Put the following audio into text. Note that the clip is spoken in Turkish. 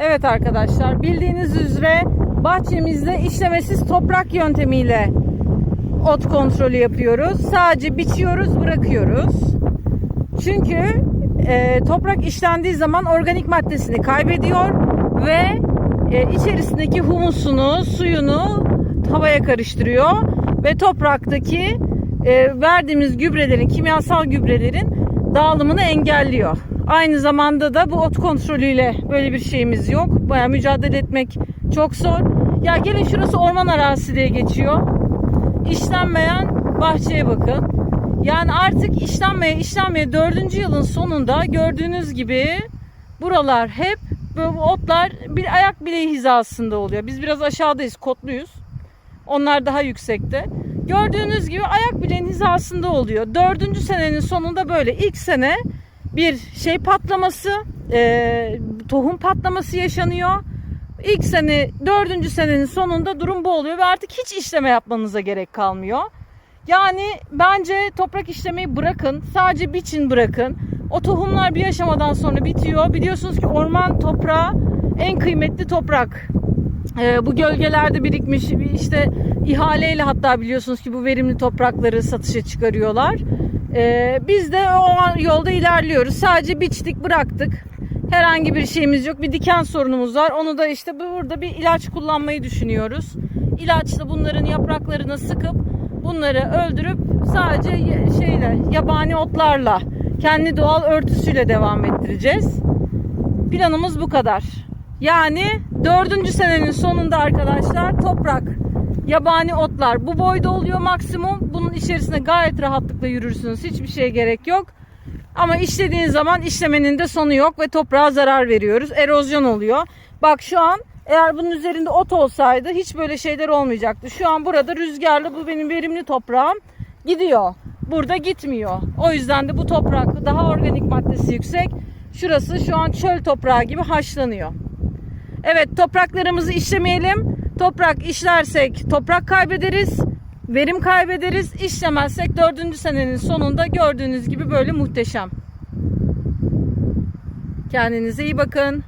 Evet arkadaşlar bildiğiniz üzere bahçemizde işlemesiz toprak yöntemiyle ot kontrolü yapıyoruz. Sadece biçiyoruz bırakıyoruz. Çünkü e, toprak işlendiği zaman organik maddesini kaybediyor ve e, içerisindeki humusunu, suyunu havaya karıştırıyor ve topraktaki e, verdiğimiz gübrelerin, kimyasal gübrelerin dağılımını engelliyor. Aynı zamanda da bu ot kontrolüyle böyle bir şeyimiz yok. Baya mücadele etmek çok zor. Ya gelin şurası orman arazisi diye geçiyor. İşlenmeyen bahçeye bakın. Yani artık işlenmeye işlenmeye dördüncü yılın sonunda gördüğünüz gibi buralar hep böyle otlar bir ayak bileği hizasında oluyor. Biz biraz aşağıdayız, kotluyuz. Onlar daha yüksekte. Gördüğünüz gibi ayak bileğin hizasında oluyor. Dördüncü senenin sonunda böyle ilk sene bir şey patlaması, e, tohum patlaması yaşanıyor. İlk sene, dördüncü senenin sonunda durum bu oluyor ve artık hiç işleme yapmanıza gerek kalmıyor. Yani bence toprak işlemeyi bırakın, sadece biçin bırakın. O tohumlar bir aşamadan sonra bitiyor. Biliyorsunuz ki orman toprağı en kıymetli toprak. Ee, bu gölgelerde birikmiş işte ihaleyle hatta biliyorsunuz ki bu verimli toprakları satışa çıkarıyorlar. Ee, biz de o yolda ilerliyoruz. Sadece biçtik bıraktık. Herhangi bir şeyimiz yok. Bir diken sorunumuz var. Onu da işte burada bir ilaç kullanmayı düşünüyoruz. İlaçla bunların yapraklarını sıkıp bunları öldürüp sadece şeyle yabani otlarla kendi doğal örtüsüyle devam ettireceğiz. Planımız bu kadar. Yani dördüncü senenin sonunda arkadaşlar toprak, yabani otlar bu boyda oluyor maksimum. Bunun içerisinde gayet rahatlıkla yürürsünüz. Hiçbir şeye gerek yok. Ama işlediğin zaman işlemenin de sonu yok ve toprağa zarar veriyoruz. Erozyon oluyor. Bak şu an eğer bunun üzerinde ot olsaydı hiç böyle şeyler olmayacaktı. Şu an burada rüzgarlı bu benim verimli toprağım gidiyor. Burada gitmiyor. O yüzden de bu toprak daha organik maddesi yüksek. Şurası şu an çöl toprağı gibi haşlanıyor. Evet topraklarımızı işlemeyelim. Toprak işlersek toprak kaybederiz. Verim kaybederiz. İşlemezsek dördüncü senenin sonunda gördüğünüz gibi böyle muhteşem. Kendinize iyi bakın.